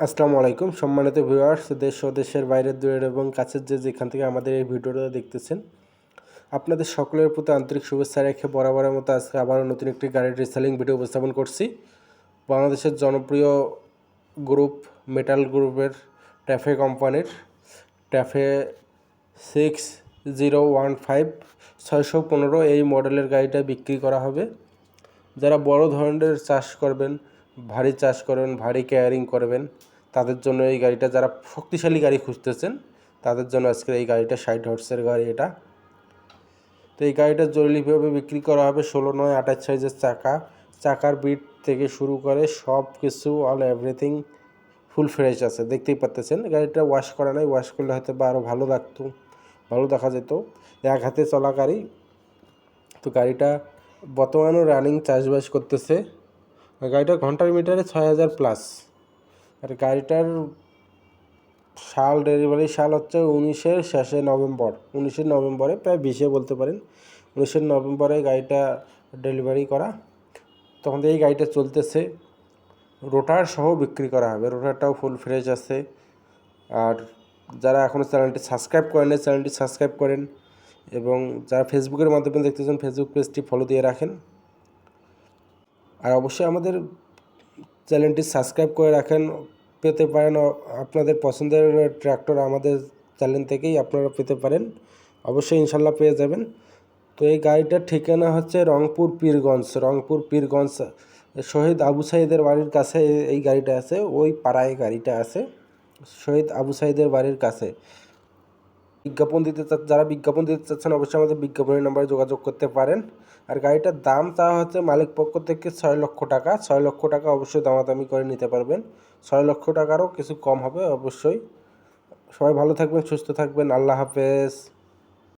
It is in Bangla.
আসসালামু আলাইকুম। সম্মানিত ভিউয়ার্স, দেশ ও দেশের বাইরের দূরের এবং কাছের যে যেখান থেকে আমাদের এই ভিডিওটা দেখতেছেন, আপনাদের সকলের প্রতি আন্তরিক শুভেচ্ছা রেখে বরাবরের মতো আজকে আবারও নতুন একটি গাড়ির রিসেলিং ভিডিও উপস্থাপন করছি। বাংলাদেশের জনপ্রিয় গ্রুপ মেটাল গ্রুপের ট্যাফে কোম্পানির TAFE six zero one five ছয়শো পনেরো এই মডেলের গাড়িটা বিক্রি করা হবে। যারা বড় ধরনের চাষ করবেন ভারী চাষ করবেন ভারী কেয়ারিং করবেন, তাদের জন্য এই গাড়িটা যারা শক্তিশালী গাড়ি খুঁজতেছেন, তাদের জন্য আজকে এই গাড়িটা ষাট হর্সের গাড়ি এটা। তো এই গাড়িটা জরুরিভাবে বিক্রি করা হবে ষোলো নয়, আঠাশ সাইজের চাকা। চাকার বিট থেকে শুরু করে সব কিছু অল এভরিথিং ফুল ফ্রেশ আছে। দেখতেই পাচ্তেছেন, গাড়িটা ওয়াশ করা নাই ওয়াশ করলে হয়তো বা আরও ভালো লাগতো, ভালো দেখা যেত। এক হাতে চলা গাড়ি। তো গাড়িটা বর্তমানে রানিং চাষবাস করতেছে। আর গাড়িটা ঘণ্টার মিটারে ছয় হাজার প্লাস আর গাড়িটার সাল ডেলিভারি সাল হচ্ছে উনিশের শেষে নভেম্বর। উনিশে নভেম্বরে, প্রায় বিশে বলতে পারেন। উনিশের নভেম্বরে গাড়িটা ডেলিভারি করা। তখন এই গাড়িটা চলতেছে। রোটার সহ বিক্রি করা হবে। রোটারটাও ফুল ফ্রেশ আছে। আর যারা এখনও চ্যানেলটি সাবস্ক্রাইব করেন চ্যানেলটি সাবস্ক্রাইব করেন। এবং যারা ফেসবুকের মাধ্যমে দেখতেছেন ফেসবুক পেজটি ফলো দিয়ে রাখেন। আর অবশ্যই আমাদের চ্যানেলটি সাবস্ক্রাইব করে রাখেন। পেতে পারেন আপনাদের পছন্দের ট্র্যাক্টর আমাদের চ্যানেল থেকেই আপনারা পেতে পারেন। অবশ্যই ইনশাল্লাহ পেয়ে যাবেন। তো এই গাড়িটার ঠিকানা হচ্ছে রংপুর পীরগঞ্জ। রংপুর পীরগঞ্জ শহীদ আবু সাইদের বাড়ির কাছে এই গাড়িটা আছে। ওই পাড়ায় গাড়িটা আছে। শহীদ আবু সাইদের বাড়ির কাছে। বিজ্ঞাপন দিতে যারা বিজ্ঞাপন দিতে চাচ্ছেন, অবশ্যই আমাদের বিজ্ঞাপনের নাম্বারে যোগাযোগ করতে পারেন। আর গাড়িটার দাম তা হচ্ছে মালিক পক্ষ থেকে ছয় লক্ষ টাকা। ছয় লক্ষ টাকা অবশ্যই দামাদামি করে নিতে পারবেন। ছয় লক্ষ টাকারও কিছু কম হবে অবশ্যই। সবাই ভালো থাকবেন, সুস্থ থাকবেন। আল্লাহ হাফেজ।